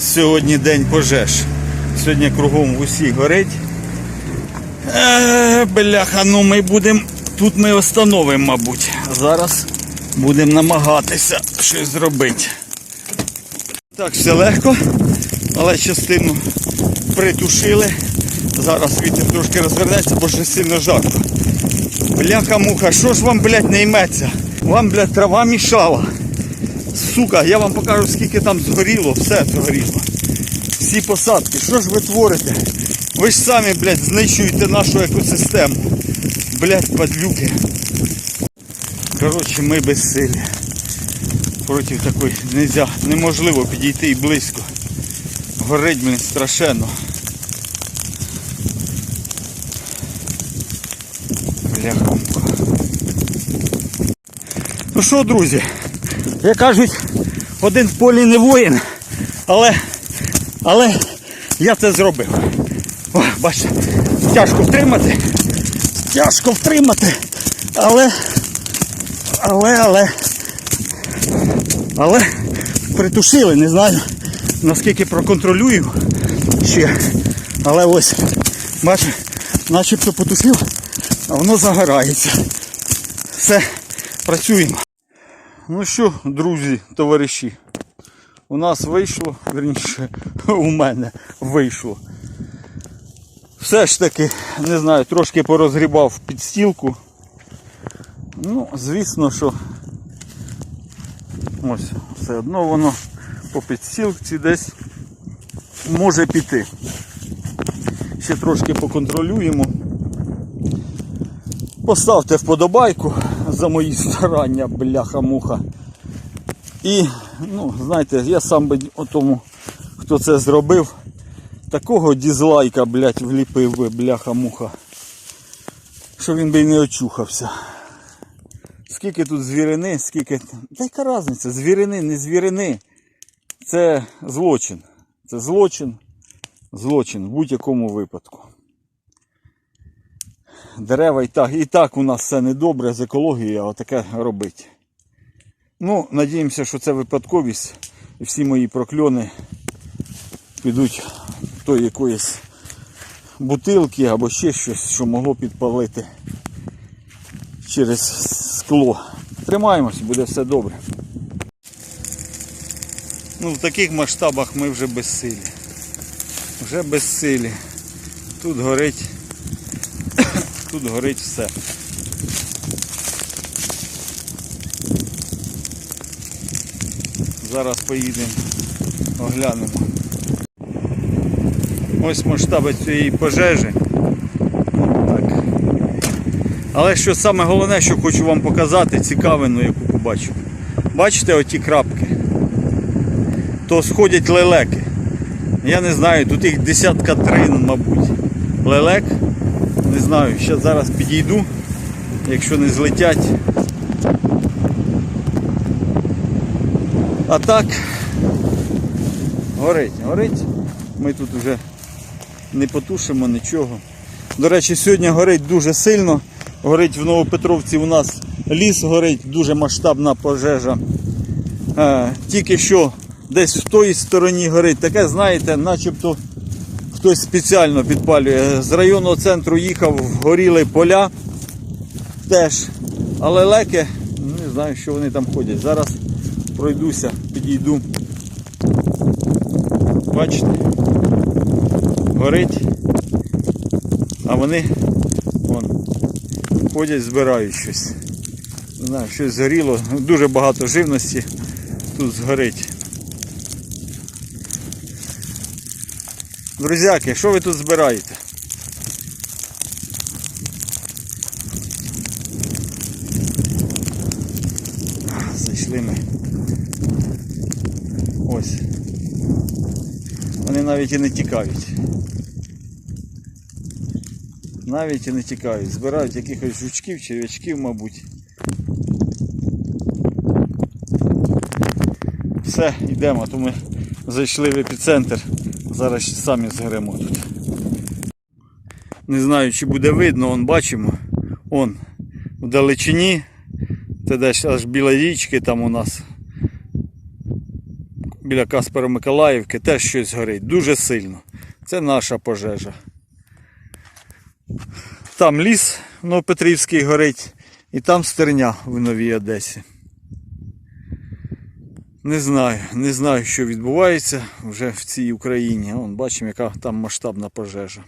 Сьогодні день пожеж. Сьогодні кругом в усіх горить. Е, бляха, ну ми будемо. Тут ми остановимо, мабуть. Зараз будемо намагатися щось зробити. Так, все легко, але частину притушили. Зараз вітер трошки розвернеться, бо вже сильно жарко. Бляха муха, що ж вам, блядь, не йметься? Вам, блядь, трава мішала. Сука, я вам покажу, скільки там згоріло, все згоріло. Всі посадки, що ж ви творите? Ви ж самі, блядь, знищуєте нашу екосистему. Блядь, падлюки. Коротше, ми безсилі. Проти такої нельзя, неможливо підійти і близько. Горить, блін, страшенно. Бляха. Ну що, друзі, як кажуть, один в полі не воїн, але, але я це зробив. О, бачите, тяжко втримати, тяжко втримати, але, але, але, але притушили, не знаю наскільки проконтролюю ще. Але ось, бачите, начебто потушив, а воно загорається. Все, працюємо. Ну що, друзі, товариші, у нас вийшло, верніше, у мене вийшло. Все ж таки, не знаю, трошки порозгрібав підстілку. Ну, звісно, що ось, все одно воно по підстілці десь може піти. Ще трошки поконтролюємо. Поставте вподобайку за мої старання, бляха-муха. І, ну, знаєте, я сам би тому, хто це зробив, такого дізлайка, блядь, вліпив би, бляха-муха. Що він би й не очухався. Скільки тут звірини, скільки. Та яка різниця? Звірини, не звірини. Це злочин. Це злочин. Злочин в будь-якому випадку. Дерева і так, і так у нас все недобре з екологією, а таке робить. Ну, надіємося, що це випадковість і всі мої прокльони підуть до якоїсь бутилки або ще щось, що могло підпалити через скло. Тримаємось, буде все добре. Ну, в таких масштабах ми вже безсилі. Вже безсилі. Тут горить. Тут горить все. Зараз поїдемо, оглянемо. Ось масштаби цієї пожежі. Так. Але що саме головне, що хочу вам показати, цікавину, яку побачив. Бачите оті крапки? То сходять лелеки. Я не знаю, тут їх десятка три, мабуть. Лелек. Не знаю, ще зараз підійду, якщо не злетять. А так, горить, горить. Ми тут вже не потушимо нічого. До речі, сьогодні горить дуже сильно. Горить в Новопетровці у нас ліс горить, дуже масштабна пожежа. Е, тільки що десь в той стороні горить. Таке, знаєте, начебто хтось спеціально підпалює. З районного центру їхав, горіли поля теж. Але леки, не знаю, що вони там ходять. Зараз пройдуся, підійду. Бачите? Горить. А вони вон, ходять, збирають щось. Не знаю, щось згоріло. Дуже багато живності тут згорить. Друзяки, що ви тут збираєте? Зайшли ми. Ось. Вони навіть і не тікають. Навіть і не тікають. Збирають якихось жучків, черв'ячків, мабуть. Все, йдемо, а то ми зайшли в епіцентр. Зараз самі згоремо тут. Не знаю, чи буде видно, он бачимо. Он в далечині. Це десь аж біля річки там у нас. біля Каспера-Миколаївки теж щось горить. Дуже сильно. Це наша пожежа. Там ліс Новопетрівський горить, і там стерня в Новій Одесі. Не знаю, не знаю, що відбувається вже в цій Україні. Вон, бачимо, яка там масштабна пожежа.